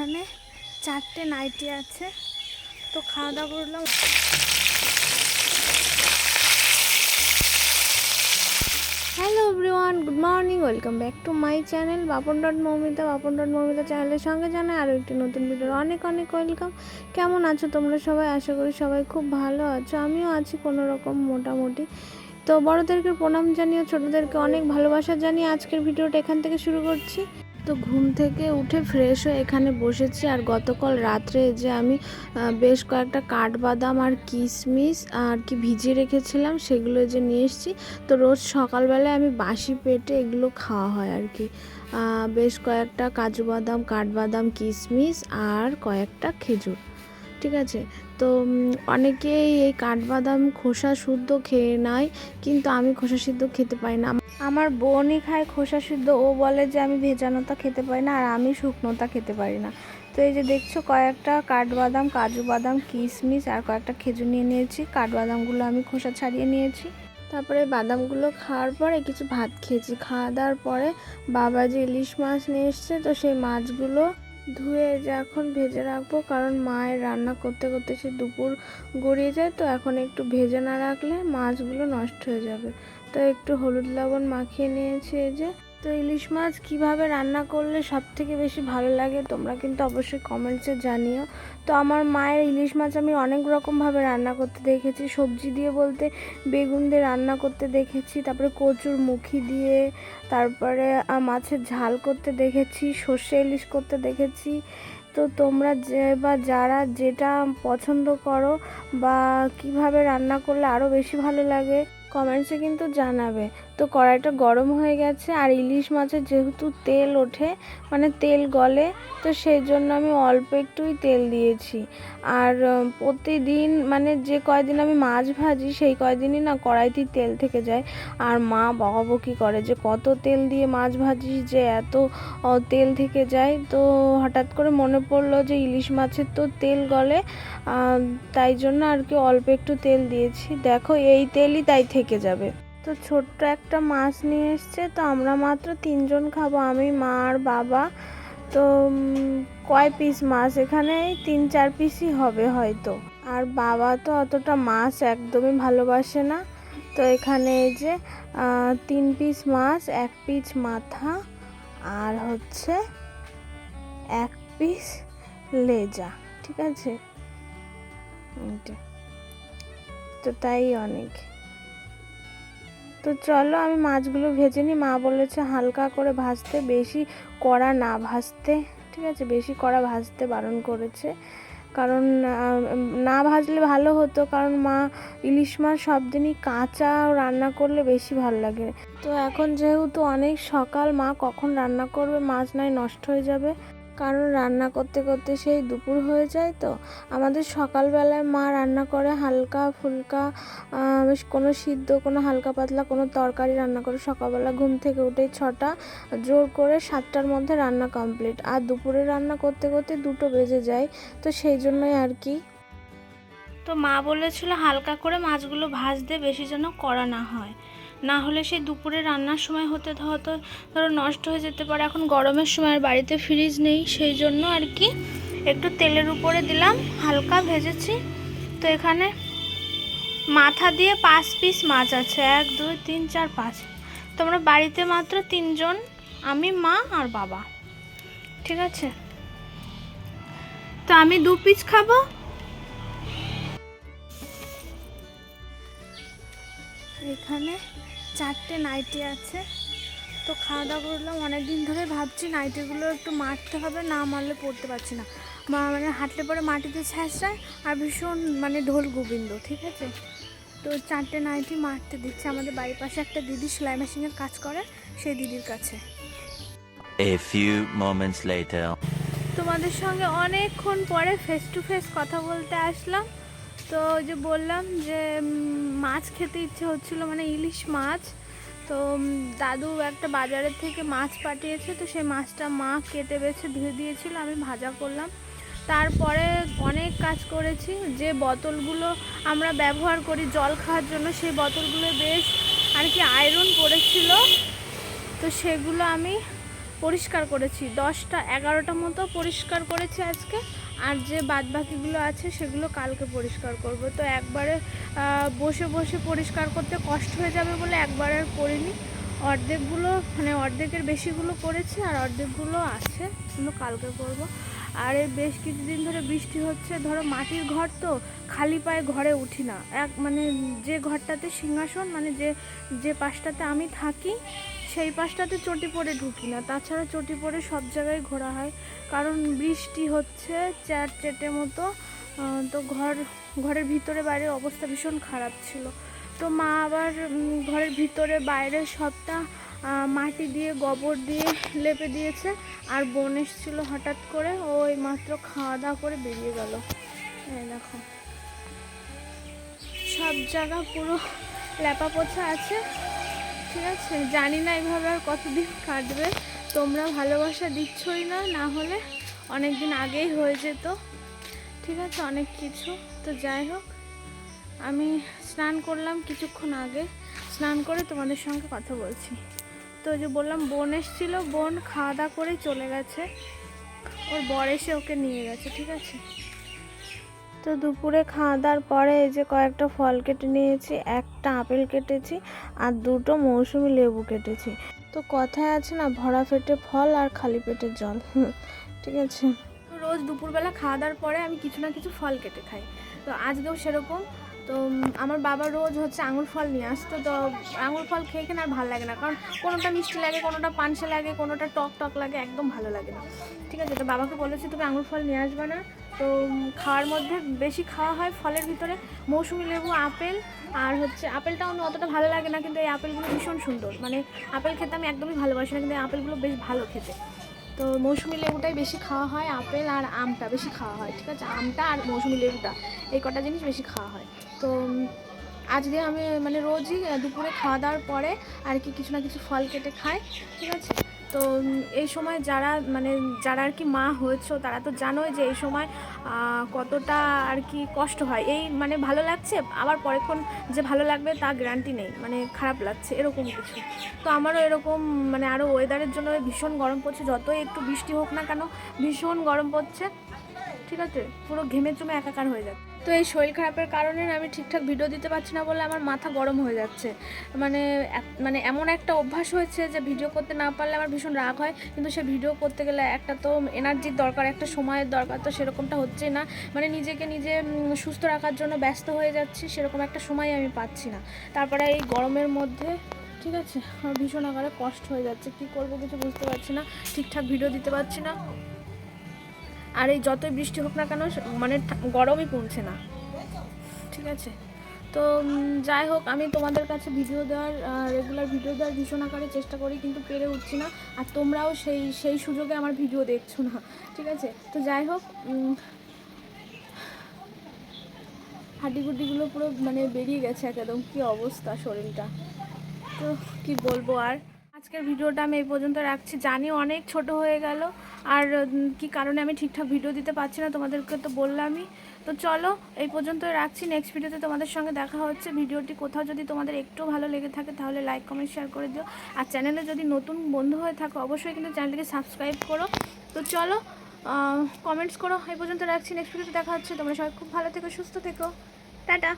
এখানে চারটে নাইটি আছে। তো খাওয়া দাওয়া করলাম। Hello everyone good morning welcome back to my channel Bapan dot Moumita Bapan dot Moumita চ্যানেলের সঙ্গে জানাই আরও একটি নতুন ভিডিওর অনেক অনেক ওয়েলকাম কেমন আছো তোমরা সবাই? আশা করি সবাই খুব ভালো আছো। আমিও আছি কোনো রকম মোটামুটি। তো বড়োদেরকে প্রণাম জানিয়ে, ছোটোদেরকে অনেক ভালোবাসা জানিয়ে আজকের ভিডিওটা এখান থেকে শুরু করছি। তো ঘুম থেকে উঠে ফ্রেশ হয়ে এখানে বসেছি। আর গতকাল রাত্রে যে আমি বেশ কয়েকটা কাঠবাদাম আর কিশমিশ আর কি ভিজিয়ে রেখেছিলাম, সেগুলো যে নিয়ে এসেছি। তো রোজ সকালবেলায় আমি বাসি পেটে এগুলো খাওয়া হয় আর কি। বেশ কয়েকটা কাজু বাদাম, কাঠবাদাম, কিশমিশ আর কয়েকটা খেজুর। ঠিক আছে? তো অনেকেই এই কাঠবাদাম খোসা শুদ্ধ খেয়ে নেয় কিন্তু আমি খোসা সিদ্ধ খেতে পারি না। আমার বোনই খায় খোসা সিদ্ধ ও বলে যে আমি ভেজানোটা খেতে পারি না আর আমি শুকনোটা খেতে পারি না। তো এই যে দেখছ কয়েকটা কাঠবাদাম কাজু বাদাম কিশমিশ আর কয়েকটা খেজুর নিয়ে নিয়েছি। কাঠবাদামগুলো আমি খোসা ছাড়িয়ে নিয়েছি। তারপরে বাদামগুলো খাওয়ার পরে কিছু ভাত খেয়েছি। খাওয়া দাওয়ার পরে বাবা যে ইলিশ মাছ নিয়ে এসছে তো সেই মাছগুলো ধুয়ে এখন ভেজে রাখব, কারণ মায়ের রান্না করতে করতে সে দুপুর গড়িয়ে যায়, তো এখন একটু ভেজে না রাখলে মাছগুলো নষ্ট হয়ে যাবে। তো একটু হলুদ লবণ মাখিয়ে নিয়েছি এই যে। তো ইলিশ মাছ কীভাবে রান্না করলে সব থেকে বেশি ভালো লাগে, তোমরা কিন্তু অবশ্যই কমেন্টসে জানিও। তো আমার মায়ের ইলিশ মাছ আমি অনেক রকমভাবে রান্না করতে দেখেছি, সবজি দিয়ে বলতে বেগুন দিয়ে রান্না করতে দেখেছি, তারপরে কচুর মুখি দিয়ে, তারপরে মাছের ঝাল করতে দেখেছি, সর্ষে ইলিশ করতে দেখেছি। তো তোমরা যে বা যারা যেটা পছন্দ করো বা কীভাবে রান্না করলে আরও বেশি ভালো লাগে। কমেন্টসে কিন্তু জানাবে। তো কড়াইটা গরম হয়ে গেছে আর ইলিশ মাছের যেহেতু তেল ওঠে মানে তেল গলে, তো সেই জন্য আমি অল্প একটুই তেল দিয়েছি। আর প্রতিদিন মানে যে কয়দিন আমি মাছ ভাজি, সেই কয়দিনই না কড়াইতেই তেল থেকে যায়। আর মা বকাবকি করে যে, কত তেল দিয়ে মাছ ভাজিস যে এত তেল থেকে যায়? তো হঠাৎ করে মনে পড়ল যে, ইলিশ মাছের তো তেল গলে তাই জন্য আর কি অল্প একটু তেল দিয়েছি। দেখো, এই তেলই তাই থেকে যাবে। তো ছোট্ট একটা মাছ নিয়ে এসছে, তো আমরা মাত্র তিনজন খাব, আমি, মা আর বাবা। তো কয় পিস মাছ? এখানে তিন, চার পিসই হবে হয়তো। আর বাবা তো অতটা মাছ একদমই ভালোবাসে না। তো এখানে এই যে তিন পিস মাছ, এক পিস মাথা, আর হচ্ছে এক পিস লেজা, ঠিক আছে? তো তাই অনেক। তো চলো আমি মাছগুলো ভেজে নিই। মা বলেছে হালকা করে ভাজতে, বেশি কড়া না ভাজতে, ঠিক আছে? বেশি কড়া ভাজতে বারণ করেছে। কারণ না ভাজলে ভালো হতো, কারণ মা ইলিশ মাছ সব দিনই কাঁচা রান্না করলে বেশি ভালো লাগে। তো এখন যেহেতু অনেক সকাল, মা কখন রান্না করবে মাছ নয় নষ্ট হয়ে যাবে। কারণ রান্না করতে করতে সেই দুপুর হয়ে যায় তো। আমাদের সকালবেলায় মা রান্না করে হালকা ফুলকা কোনো সিদ্ধ, কোনো হালকা পাতলা, কোনো তরকারি রান্না করে সকালবেলা ঘুম থেকে উঠে ছটা জোর করে সাতটার মধ্যে রান্না কমপ্লিট আর দুপুরে রান্না করতে করতে দুটো বেজে যায় তো সেই জন্যই আর কি। তো মা বলেছিল হালকা করে মাছগুলো ভাজতে বেশি যেন করা না হয়। না হলে সেই দুপুরে রান্নার সময় হতে হয়তো ধরো নষ্ট হয়ে যেতে পারে। এখন গরমের সময় আর বাড়িতে ফ্রিজ নেই, সেই জন্য আর কি একটু তেলের উপরে দিলাম, হালকা ভেজেছি। তো এখানে মাথা দিয়ে পাঁচ পিস মাছ আছে, এক, দুই, তিন, চার, পাঁচ। তোমরা বাড়িতে মাত্র তিনজন, আমি, মা আর বাবা। ঠিক আছে? তো আমি দু পিস খাব এখানে চারটে নাইটি আছে। তো খাওয়া দাওয়া করলাম। অনেক দিন ধরে ভাবছি নাইটিগুলো একটু মারতে হবে না মারলে পড়তে পারছি না। মানে হাঁটলে পরে মাটিতে ছ্যাঁচড়ায় আর ভীষণ মানে ঢোল গোবিন্দ ঠিক আছে? তো চারটে নাইটি মারতে দিচ্ছে। আমাদের বাড়ির পাশে একটা দিদি সেলাই মেশিনের কাজ করে সেই দিদির কাছে। A few moments later. তোমাদের সঙ্গে অনেকক্ষণ পরে ফেস টু ফেস কথা বলতে আসলাম। তো ওই যে বললাম যে মাছ খেতে ইচ্ছে হচ্ছিল মানে ইলিশ মাছ। তো দাদু একটা বাজারের থেকে মাছ পাঠিয়েছে, তো সেই মাছটা মা কেটে বেছে ধুয়ে দিয়েছিল, আমি ভাজা করলাম। তারপরে অনেক কাজ করেছি, যে বোতলগুলো আমরা ব্যবহার করি জল খাওয়ার জন্য, সেই বোতলগুলো বেশ আর কি আয়রন পড়েছিল। তো সেগুলো আমি পরিষ্কার করেছি। দশটা, এগারোটা মতো পরিষ্কার করেছি আজকে। আর যে বাদ বাকিগুলো আছে, সেগুলো কালকে পরিষ্কার করব। তো একবারে বসে বসে পরিষ্কার করতে কষ্ট হয়ে যাবে বলে একবার আর করিনি। অর্ধেকগুলো মানে অর্ধেকের বেশিগুলো করেছি আর অর্ধেকগুলো আছে, সেগুলো কালকে করব। আর এই বেশ কিছুদিন ধরে বৃষ্টি হচ্ছে। ধরো মাটির ঘর তো খালি পায়ে ঘরে উঠি না। এক মানে যে ঘরটাতে সিংহাসন মানে যে যে পাশটাতে আমি থাকি সেই পাশটাতে চটি পরে ঢুকি না। তাছাড়া চটি পরে সব জায়গায় ঘোরা হয়। কারণ বৃষ্টি হচ্ছে, চ্যাট চেটে মতো তো ঘর, ঘরের ভিতরে বাইরে অবস্থা ভীষণ খারাপ ছিল। তো মা আবার ঘরের ভিতরে বাইরে সবটা মাটি দিয়ে, গোবর দিয়ে লেপে দিয়েছে। আর বোন এসেছিল হঠাৎ করে, ও এই মাত্র খাওয়া দাওয়া করে বেরিয়ে গেল। দেখো। সব জায়গা পুরো ল্যাপা পোছা আছে। ঠিক আছে? জানি না এভাবে আর কতদিন কাটবে। তোমরা ভালোবাসা দিচ্ছই না না হলে অনেক দিন আগেই হয়ে যেত। ঠিক আছে, অনেক কিছু। তো যাই হোক, আমি স্নান করলাম কিছুক্ষণ আগে। স্নান করে তোমাদের সঙ্গে কথা বলছি। তো যে বললাম, বোন এসেছিল, বোন খাওয়া দাওয়া করে চলে গেছে। ওর বর এসে ওকে নিয়ে গেছে, ঠিক আছে? তো দুপুরে খাওয়া দাওয়ার পরে এই যে কয়েকটা ফল কেটে নিয়েছি, একটা আপেল কেটেছি আর দুটো মৌসুমি লেবু কেটেছি। তো কথায় আছে না, ভরা পেটে ফল আর খালি পেটে জল। ঠিক আছে। রোজ দুপুরবেলা খাওয়া দাওয়ার পরে আমি কিছু না কিছু ফল কেটে খাই। তো আজকেও সেরকম। তো আমার বাবা রোজ হচ্ছে আঙুর ফল নিয়ে আসতো, তো আঙুর ফল খেয়ে খেয়ে আর ভালো লাগে না। কারণ কোনোটা মিষ্টি লাগে, কোনোটা পানসে লাগে, কোনোটা টক টক লাগে, একদম ভালো লাগে না। ঠিক আছে, তো বাবাকে বলেছি তুমি আঙুর ফল নিয়ে আসবে না। তো খাওয়ার মধ্যে বেশি খাওয়া হয় ফলের ভিতরে, মৌসুমি লেবু, আপেল, আর হচ্ছে আপেলটা আমার অতটা ভালো লাগে না, কিন্তু এই আপেলগুলো ভীষণ সুন্দর। মানে আপেল খেতে আমি একদমই ভালোবাসি না, কিন্তু এই আপেলগুলো বেশ ভালো খেতে। তো মৌসুমি লেবুটাই বেশি খাওয়া হয়, আপেল আর আমটা বেশি খাওয়া হয়, ঠিক আছে? আমটা আর মৌসুমি লেবুটা, এই কটা জিনিস বেশি খাওয়া হয়। তো আজ আজকে আমি মানে রোজই দুপুরে খাওয়া দাওয়ার পরে আর কি কিছু না কিছু ফল কেটে খাই, ঠিক আছে? তো এই সময় যারা মানে যারা আর কি মা হয়েছো, তারা তো জানোই যে এই সময় কতটা আর কি কষ্ট হয়। এই মানে ভালো লাগছে, আবার পরেক্ষণ যে ভালো লাগবে তা গ্যারান্টি নেই মানে খারাপ লাগছে, এরকম কিছু। তো আমারও এরকম মানে আরও ওয়েদারের জন্য ভীষণ গরম পড়ছে, যতই একটু বৃষ্টি হোক না কেন, ভীষণ গরম পড়ছে। ঠিক আছে? পুরো ঘেমে চুমে একাকার হয়ে যাচ্ছে। তো এই শরীর খারাপের কারণে আমি ঠিকঠাক ভিডিও দিতে পারছি না বলে আমার মাথা গরম হয়ে যাচ্ছে। মানে মানে এমন একটা অভ্যাস হয়েছে যে ভিডিও করতে না পারলে আমার ভীষণ রাগ হয়, কিন্তু সে ভিডিও করতে গেলে একটা তো এনার্জির দরকার, একটা সময়ের দরকার, তো সেরকমটা হচ্ছে না। মানে নিজেকে নিজে সুস্থ রাখার জন্য ব্যস্ত হয়ে যাচ্ছি, সেরকম একটা সময় আমি পাচ্ছি না। তারপরে এই গরমের মধ্যে, ঠিক আছে, আমার ভীষণ আকারে কষ্ট হয়ে যাচ্ছে, কি করব কিছু বুঝতে পারছি না, ঠিকঠাক ভিডিও দিতে পারছি না। আর এই যতই বৃষ্টি হোক না কেন মানে গরমই কমছে না। ঠিক আছে? তো যাই হোক, আমি তোমাদের কাছে ভিডিও দেওয়ার রেগুলার ভিডিও দেওয়ার ভীষণ আকারে চেষ্টা করি, কিন্তু পেরে উঠছি না। আর তোমরাও সেই সেই সুযোগে আমার ভিডিও দেখছ না। ঠিক আছে? তো যাই হোক হাড্ডিগুড্ডিগুলো পুরো মানে বেরিয়ে গেছে একদম। কি অবস্থা শরীরটা? তো, কি বলব আর? আজকের ভিডিওটা আমি এই পর্যন্ত রাখছি। জানি অনেক ছোট হয়ে গেল। আর কি কারণে আমি ঠিকঠাক ভিডিও দিতে পারছি না তোমাদেরকে তো বললামই। তো চলো, এই পর্যন্ত রাখছি। নেক্সট ভিডিওতে তোমাদের সঙ্গে দেখা হচ্ছে। ভিডিওটি কোথাও যদি তোমাদের একটু ভালো লেগে থাকে, তাহলে লাইক কমেন্ট শেয়ার করে দিও। আর চ্যানেলে যদি নতুন বন্ধু হয়ে থাকো, অবশ্যই কিন্তু চ্যানেলটিকে সাবস্ক্রাইব করো। তো চলো কমেন্টস করো। এই পর্যন্ত রাখছি। নেক্সট ভিডিওতে দেখা হচ্ছে। তোমরা সবাই খুব ভালো থেকো, সুস্থ থেকো। টাটা।